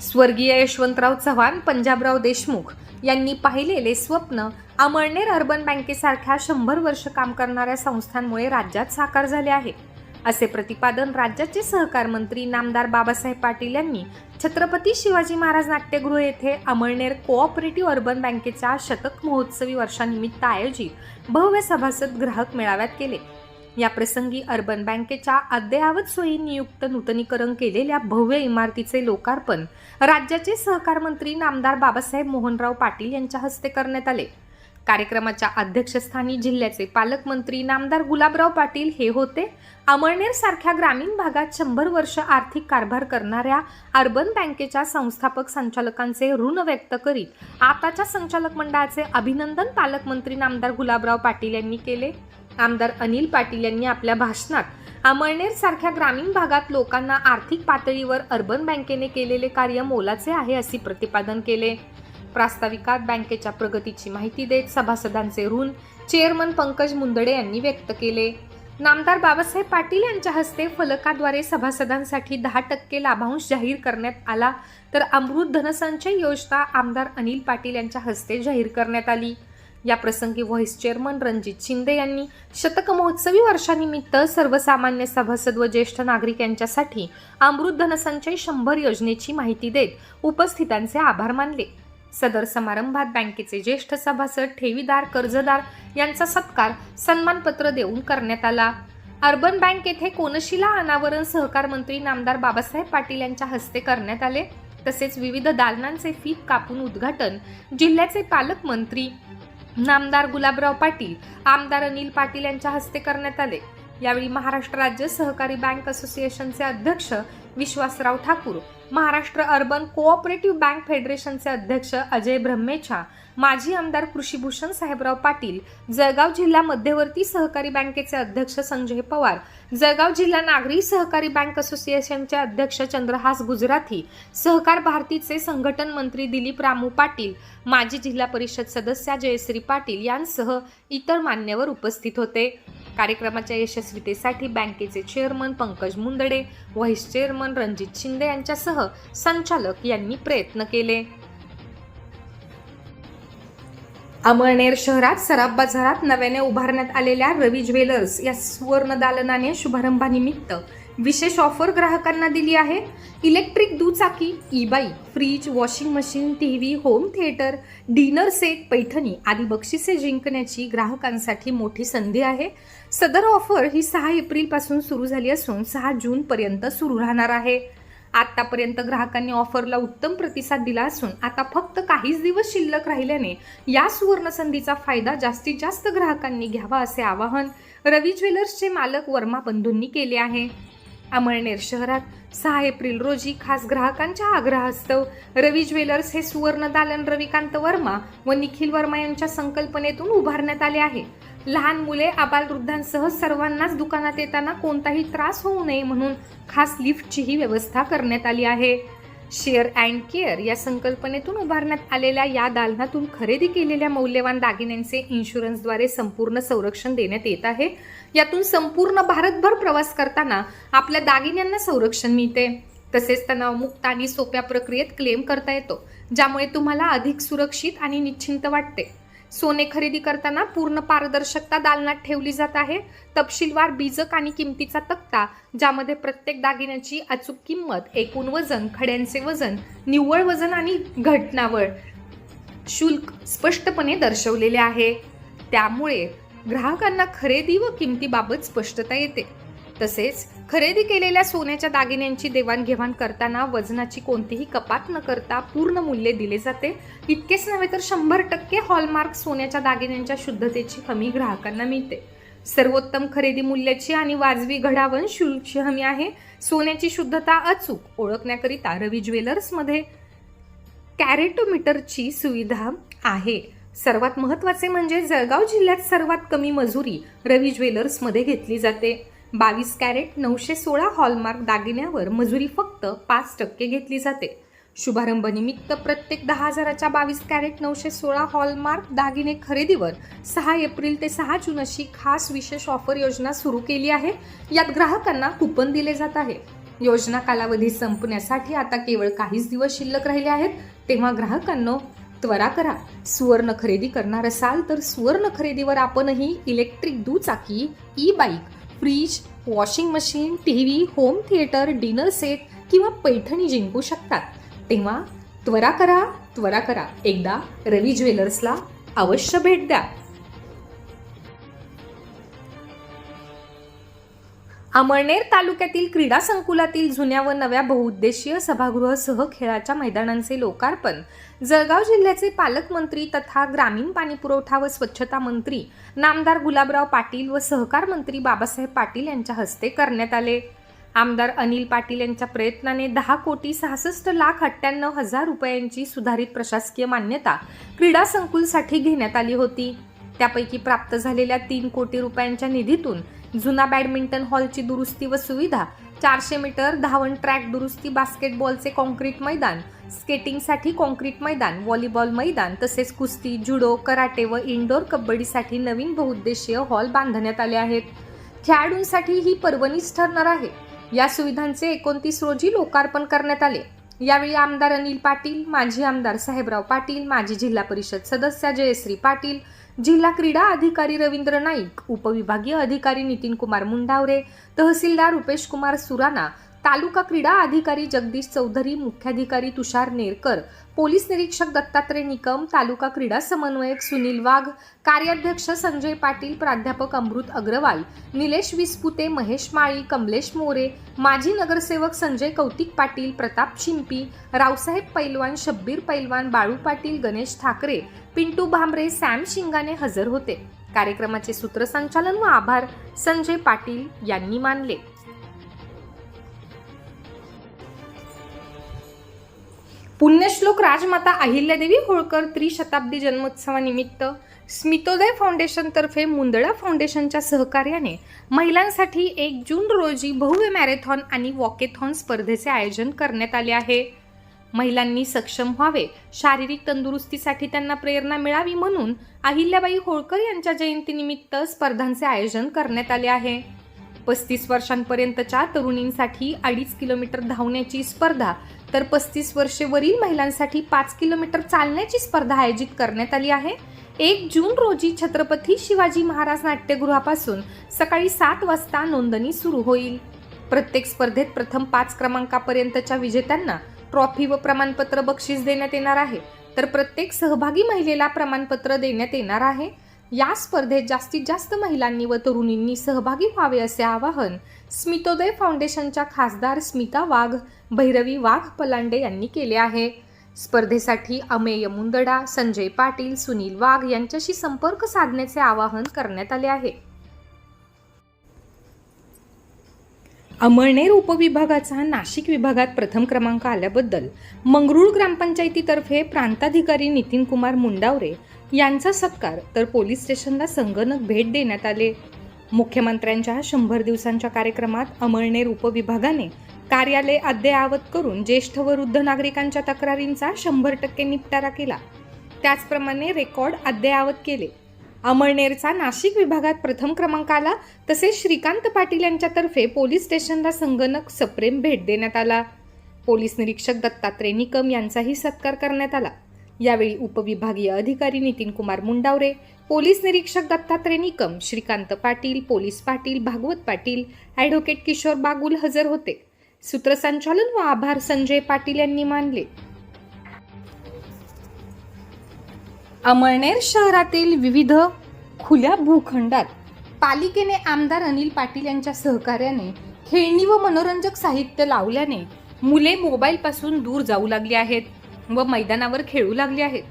स्वर्गीय यशवंतराव चव्हाण पंजाबराव देशमुख यांनी पाहिलेले स्वप्न अमळनेर अर्बन बँकेसारख्या शंभर वर्ष काम करणाऱ्या संस्थांमुळे राज्यात साकार झाले आहे. असे प्रतिपादन राज्याचे सहकार मंत्री नामदार बाबासाहेब पाटील यांनी छत्रपती शिवाजी महाराज नाट्यगृह येथे अमळनेर कोऑपरेटिव्ह अर्बन बँकेच्या शतक महोत्सवी वर्षानिमित्त आयोजित भव्य सभासद ग्राहक मेळाव्यात केले. या प्रसंगी अर्बन बँकेच्या अद्ययावत सोयी नियुक्त नूतनीकरण केलेल्या भव्य इमारतीचे लोकार्पण राज्याचे सहकार मंत्री नामदार बाबासाहेब मोहनराव पाटील यांच्या हस्ते करण्यात आले. कार्यक्रमाच्या अध्यक्षस्थानी जिल्ह्याचे पालकमंत्री नामदार गुलाबराव पाटील हे होते. अमळनेर सारख्या ग्रामीण भागात शंभर वर्ष आर्थिक कारभार करणाऱ्या अर्बन बँकेच्या संस्थापक संचालकांचे ऋण व्यक्त करीत आताच्या संचालक मंडळाचे अभिनंदन पालकमंत्री नामदार गुलाबराव पाटील यांनी केले. आमदार अनिल पाटील यांनी आपल्या भाषणात अमळनेर सारख्या ग्रामीण भागात लोकांना आर्थिक पातळीवर अर्बन बँकेने केलेले कार्य मोलाचे आहे असे प्रतिपादन केले. प्रास्ताविकात बँकेच्या प्रगतीची माहिती देत सभासदांचे ऋण चेअरमन पंकज मुंदडे यांनी व्यक्त केले. नामदार बाबासाहेब पाटील यांच्या हस्ते फलकाद्वारे सभासदांसाठी दहा टक्के लाभांश जाहीर करण्यात आला तर अमृत धनसंचय योजना आमदार अनिल पाटील यांच्या हस्ते जाहीर करण्यात आली. या प्रसंगी व्हाईस चेअरमन रणजित शिंदे यांनी शतक महोत्सवी वर्षानिमित्त सर्वसामान्य सभासद व ज्येष्ठ नागरिक यांच्यासाठी अमृत धनसंचय शंभर योजनेची माहिती देत उपस्थितांचे आभार मानले. सदर समारंभात बँकेचे ज्येष्ठ सभासद ठेवीदार कर्जदार यांचा सत्कार सन्मानपत्र देऊन करण्यात आला. अर्बन बँक येथे कोनशिला अनावरण सहकार मंत्री नामदार बाबासाहेब पाटील यांच्या हस्ते करण्यात आले. तसेच विविध दालनांचे फीत कापून उद्घाटन जिल्ह्याचे पालकमंत्री नामदार गुलाबराव पाटील आमदार अनिल पाटील यांच्या हस्ते करण्यात आले. यावेळी महाराष्ट्र राज्य सहकारी बँक असोसिएशनचे अध्यक्ष Vishwasrao Thakur Maharashtra urban cooperative bank फेडरेशनचे अध्यक्ष अजय ब्रह्मेछा माजी आमदार कृषीभूषण साहेबराव पाटील जळगाव जिल्हा मध्यवर्ती सहकारी बँकेचे अध्यक्ष संजय पवार जळगाव जिल्हा नागरी सहकारी बँक असोसिएशनचे अध्यक्ष चंद्रहास गुजराथी सहकार भारतीचे संघटन मंत्री दिलीप रामू पाटील माजी जिल्हा परिषद सदस्या जयश्री पाटील यांसह इतर मान्यवर उपस्थित होते. कार्यक्रमाच्या यशस्वीतेसाठी बँकेचे chairman Pankaj Mundade vice chairman Ranjit Shinde यांच्यासह संचालक यांनी प्रयत्न केले. अमळनेर शहरात सराफ बाजारात नव्याने उभारण्यात आलेल्या रवी ज्वेलर्स या सुवर्ण दालनाने शुभारंभानिमित्त विशेष ऑफर ग्राहकांना दिली आहे. इलेक्ट्रिक दुचाकी E bike fridge washing machine T V home theatre dinner set Paithani आदी बक्षिसे जिंकण्याची ग्राहकांसाठी मोठी संधी आहे. सदर ऑफर ही सहा एप्रिलपासून सुरू झाली असून सहा जूनपर्यंत सुरू राहणार आहे. आत्तापर्यंत ग्राहकांनी ऑफरला उत्तम प्रतिसाद दिला असून आता फक्त काहीच दिवस शिल्लक राहिल्याने या सुवर्ण संधीचा फायदा जास्तीत जास्त ग्राहकांनी घ्यावा असे आवाहन रवी ज्वेलर्सचे मालक वर्मा बंधूंनी केले आहे. अमळनेर शहरात सहा एप्रिल रोजी खास ग्राहकांच्या आग्रहास्तव रवी ज्वेलर्स हे सुवर्ण दालन रविकांत वर्मा व निखिल वर्मा यांच्या संकल्पनेतून उभारण्यात आले आहे. लहान मुले आबालवृद्धांसह सर्वांनाच दुकानात येताना कोणताही त्रास होऊ नये म्हणून खास लिफ्टचीही व्यवस्था करण्यात आली आहे. शेअर अँड केअर या संकल्पनेतून उभारण्यात आलेल्या या दालनातून खरेदी केलेल्या मौल्यवान दागिन्यांचे इन्शुरन्सद्वारे संपूर्ण संरक्षण देण्यात येत आहे. यातून संपूर्ण भारतभर प्रवास करताना आपल्या दागिन्यांना संरक्षण मिळते. तसेच तणावमुक्त आणि सोप्या प्रक्रियेत क्लेम करता येतो ज्यामुळे तुम्हाला अधिक सुरक्षित आणि निश्चिंत वाटते. सोने खरेदी करताना पूर्ण पारदर्शकता दालनात ठेवली जात आहे. तपशीलवार बीजक आणि किमतीचा तक्ता ज्यामध्ये प्रत्येक दागिन्याची अचूक किंमत एकूण वजन खड्यांचे वजन निव्वळ वजन आणि घटनावळ शुल्क स्पष्टपणे दर्शवलेले आहे. त्यामुळे ग्राहकांना खरेदी व किमतीबाबत स्पष्टता येते. तसेच खरेदी केलेल्या सोन्याच्या दागिन्यांची देवाणघेवाण करताना वजनाची कोणतीही कपात न करता पूर्ण मूल्य दिले जाते. इतकेच नव्हे तर शंभर टक्के हॉलमार्क सोन्याच्या दागिन्यांच्या शुद्धतेची हमी ग्राहकांना मिळते. सर्वोत्तम खरेदी मूल्याची आणि वाजवी घडावण शुल्कची हमी आहे. सोन्याची शुद्धता अचूक ओळखण्याकरिता रवी ज्वेलर्समध्ये कॅरेटोमीटरची सुविधा आहे. सर्वात महत्त्वाचे म्हणजे जळगाव जिल्ह्यात सर्वात कमी मजुरी रवी ज्वेलर्समध्ये घेतली जाते. बावीस कॅरेट नऊशे सोळा हॉलमार्क दागिन्यावर मजुरी फक्त पाच टक्के घेतली जाते. शुभारंभनिमित्त प्रत्येक दहा हजाराच्या बावीस कॅरेट नऊशे सोळा हॉलमार्क दागिने खरेदीवर सहा एप्रिल ते सहा जून अशी खास विशेष ऑफर योजना सुरू केली आहे. यात ग्राहकांना कुपन दिले जात आहे. योजना कालावधी संपण्यासाठी आता केवळ काहीच दिवस शिल्लक राहिले आहेत. तेव्हा ग्राहकांनो त्वरा करा. सुवर्ण खरेदी करणार असाल तर सुवर्ण खरेदीवर आपणही इलेक्ट्रिक दुचाकी E bike fridge washing machine T V home theatre dinner set किंवा पैठणी जिंकू शकतात. तेव्हा त्वरा करा त्वरा करा. एकदा रवी ज्वेलर्सला अवश्य भेट द्या. अमळनेर तालुक्यातील क्रीडा संकुलातील जुन्या व नव्या बहुउद्देशीय सभागृहसह खेळाच्या मैदानांचे लोकार्पण. जळगाव जिल्ह्याचे पालकमंत्री तथा ग्रामीण पाणीपुरवठा व स्वच्छता मंत्री नामदार गुलाबराव पाटील व सहकार मंत्री बाबासाहेब पाटील यांच्या हस्ते करण्यात आले. आमदार अनिल पाटील यांच्या प्रयत्नाने दहा कोटी सहासष्ट लाख अठ्ठ्याण्णव हजार रुपयांची सुधारित प्रशासकीय मान्यता क्रीडा संकुलसाठी घेण्यात आली होती. त्यापैकी प्राप्त झालेल्या तीन कोटी रुपयांच्या निधीतून जुना बॅडमिंटन हॉलची दुरुस्ती व सुविधा चारशे मीटर धावण ट्रॅक दुरुस्ती बास्केटबॉलचे कॉन्क्रीट मैदान स्केटिंगसाठी कॉन्क्रीट मैदान व्हॉलीबॉल मैदान तसेच कुस्ती जुडो कराटे व इनडोअर कबड्डीसाठी नवीन बहुउद्देशीय हॉल बांधण्यात आले आहेत. खेळाडूंसाठी ही पर्वणीच ठरणार आहे. या सुविधांचे एकोणतीस रोजी लोकार्पण करण्यात आले. यावेळी आमदार अनिल पाटील माजी आमदार साहेबराव पाटील माजी जिल्हा परिषद सदस्य जयश्री पाटील जिल्हा क्रीडा अधिकारी रवींद्र नाईक उपविभागीय अधिकारी नितीन कुमार मुंडावरे तहसीलदार रुपेश कुमार सुराना तालुका क्रीडा अधिकारी जगदीश चौधरी मुख्याधिकारी तुषार नेरकर पोलीस निरीक्षक दत्तात्रय निकम तालुका क्रीडा समन्वयक सुनील वाघ कार्याध्यक्ष संजय पाटील प्राध्यापक अमृत अग्रवाल निलेश विस्पुते महेश माळी कमलेश मोरे माजी नगरसेवक संजय कौतिक पाटील प्रताप शिंपी रावसाहेब पैलवान शब्बीर पैलवान बाळू पाटील गणेश ठाकरे पिंटू भांबरे सॅम शिंगाने हजर होते. कार्यक्रमाचे सूत्रसंचालन व आभार संजय पाटील यांनी मानले. पुण्यश्लोक राजमाता अहिल्यादेवी होळकर त्रिशताब्दी जन्मोत्सवानिमित्त स्मितोदय फाउंडेशनतर्फे मुंदडा फाउंडेशनच्या सहकार्याने महिलांसाठी एक जून रोजी भव्य मॅरेथॉन आणि वॉकेथॉन स्पर्धेचे आयोजन करण्यात आले आहे. महिलांनी सक्षम व्हावे शारीरिक तंदुरुस्तीसाठी त्यांना प्रेरणा मिळावी म्हणून अहिल्याबाई होळकर यांच्या जयंतीनिमित्त स्पर्धांचे आयोजन करण्यात आले आहे. पस्तीस वर्षांपर्यंतच्या तरुणींसाठी अडीच किलोमीटर धावण्याची स्पर्धा तर पस्तीस वर्षे वरील महिलांसाठी पाच किलोमीटर चालण्याची स्पर्धा आयोजित करण्यात आली आहे. एक जून रोजी छत्रपती शिवाजी महाराज नाट्यगृहापासून सकाळी सात वाजता नोंदणी सुरू होईल. प्रत्येक स्पर्धेत प्रथम पाच क्रमांकापर्यंतच्या विजेत्यांना ट्रॉफी व प्रमाणपत्र बक्षीस देण्यात येणार आहे. तर प्रत्येक सहभागी महिलेला प्रमाणपत्र देण्यात येणार आहे. या स्पर्धेत जास्तीत जास्त महिलांनी व तरुणींनी सहभागी व्हावे असे आवाहन स्मितोदय फाउंडेशनच्या खासदार स्मिता वाघ भैरवी वाघ पलांडे यांनी केले आहे. स्पर्धेसाठी अमेय मुंदडा संजय पाटील सुनील वाघ यांच्याशी संपर्क साधण्याचे आवाहन करण्यात आले आहे. अमळनेर उपविभागाचा नाशिक विभागात प्रथम क्रमांक आल्याबद्दल मंगरुळ ग्रामपंचायतीतर्फे प्रांताधिकारी नितीन कुमार मुंडावरे यांचा सत्कार तर पोलीस स्टेशनला संगणक भेट देण्यात आले. मुख्यमंत्र्यांच्या शंभर दिवसांच्या कार्यक्रमात अमळनेर उपविभागाने कार्यालय अद्ययावत करून ज्येष्ठ व वृद्ध नागरिकांच्या तक्रारींचा शंभर टक्के निपटारा केला. त्याचप्रमाणे रेकॉर्ड अद्ययावत केले. अमळनेरचा नाशिक विभागात प्रथम क्रमांक आला तसेच श्रीकांत पाटील यांच्यातर्फे पोलीस स्टेशनला संगणक सप्रेम भेट देण्यात आला. पोलीस निरीक्षक दत्तात्रय निकम यांचाही सत्कार करण्यात आला. यावेळी उपविभागीय अधिकारी नितीन कुमार मुंडावरे पोलीस निरीक्षक दत्तात्रय निकम श्रीकांत पाटील पोलीस पाटील भागवत पाटील ॲडव्होकेट किशोर बागुल हजर होते. सूत्रसंचालन व आभार संजय पाटील यांनी मानले. अमळनेर शहरातील विविध खुल्या भूखंडात पालिकेने आमदार अनिल पाटील यांच्या सहकार्याने खेळणी व मनोरंजक साहित्य लावल्याने मुले मोबाईलपासून दूर जाऊ लागली आहेत व मैदानावर खेळू लागली आहेत.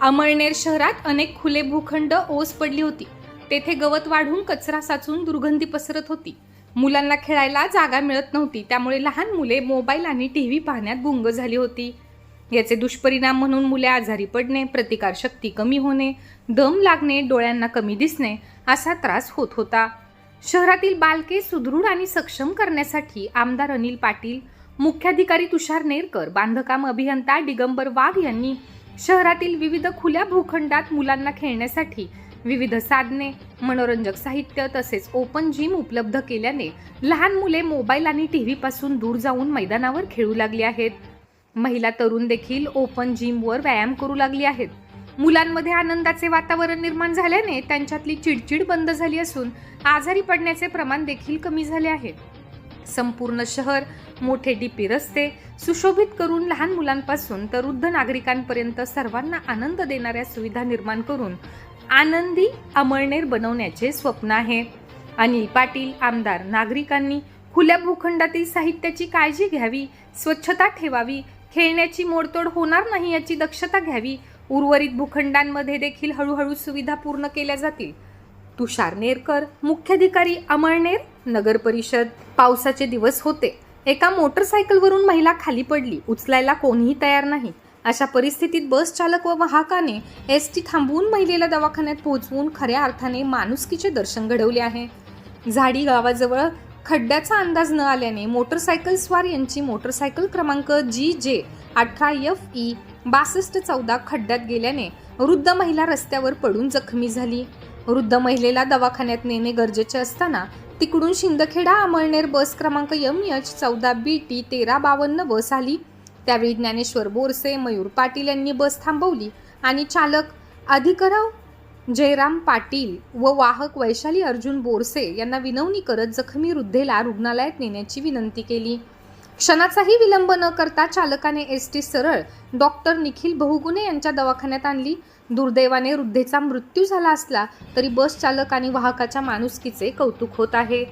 अमळनेर शहरात अनेक खुले भूखंड ओस पडली होती. तेथे गवत वाढून कचरा साचून दुर्गंधी पसरत होती. मुलांना खेळायला जागा मिळत नव्हती त्यामुळे लहान मुले मोबाईल आणि टी व्ही पाहण्यात गुंग झाली होती. याचे दुष्परिणाम म्हणून मुले आजारी पडणे प्रतिकारशक्ती कमी होणे दम लागणे डोळ्यांना कमी दिसणे असा त्रास होत होता. शहरातील बालके सुदृढ आणि सक्षम करण्यासाठी आमदार अनिल पाटील मुख्याधिकारी तुषार नेरकर बांधकाम अभियंता दिगंबर वाघ यांनी शहरातील विविध खुल्या भूखंडात मुलांना खेळण्यासाठी विविध साधने मनोरंजक साहित्य तसेच ओपन जिम उपलब्ध केल्याने लहान मुले मोबाईल आणि टी व्हीपासून दूर जाऊन मैदानावर खेळू लागली आहेत. महिला तरुण देखील ओपन जिमवर व्यायाम करू लागली आहेत. मुलांमध्ये आनंदाचे वातावरण निर्माण झाल्याने त्यांच्यातली चिडचिड बंद झाली असून आजारी पडण्याचे प्रमाण देखील कमी झाले आहे. संपूर्ण शहर मोठे डीपी रस्ते सुशोभित करून लहान मुलांपासून तर वृद्ध नागरिकांपर्यंत सर्वांना आनंद देणाऱ्या सुविधा निर्माण करून आनंदी अमळनेर बनवण्याचे स्वप्न आहे. अनिल पाटील आमदार नागरिकांनी खुल्या भूखंडातील साहित्याची काळजी घ्यावी स्वच्छता ठेवावी खेळण्याची मोडतोड होणार नाही याची दक्षता घ्यावी. उर्वरित भूखंडांमध्ये देखील हळूहळू सुविधा पूर्ण केल्या जातील. तुषार नेरकर मुख्याधिकारी अमळनेर नगर परिषद. पावसाचे दिवस होते. एका मोटरसायकलवरून महिला खाली पडली. उचलायला कोणीही तयार नाही. अशा परिस्थितीत बस चालक व वाहकाने एस टी थांबवून महिलेला दवाखान्यात पोहोचवून खऱ्या अर्थाने माणुसकीचे दर्शन घडवले आहे. झाडी गावाजवळ खड्ड्याचा अंदाज न आल्याने मोटरसायकल स्वार यांची मोटरसायकल क्रमांक जी जे अठरा एफ ई बासष्ट चौदा खड्ड्यात गेल्याने वृद्ध महिला रस्त्यावर पडून जखमी झाली. वृद्ध महिलेला दवाखान्यात नेणे गरजेचे असताना तिकडून शिंदखेडा अमळनेर बस क्रमांक एम एच चौदा बी टी तेरा बावन्न बस आली त्यावेळी ज्ञानेश्वर बोरसे मयूर पाटील यांनी बस थांबवली आणि चालक अधिकराव जयराम पाटील व वाहक वैशाली अर्जुन बोरसे यांना विनवणी करत जखमी वृद्धेला रुग्णालयात नेण्याची विनंती केली. क्षणाचाही विलंब न करता चालकाने एस टी सरळ डॉक्टर निखिल बहुगुणे यांच्या दवाखान्यात आणली. दुर्दैवाने वृद्धेचा मृत्यू झाला असला तरी बस चालक आणि वाहकाच्या माणुसकीचे कौतुक होत आहे.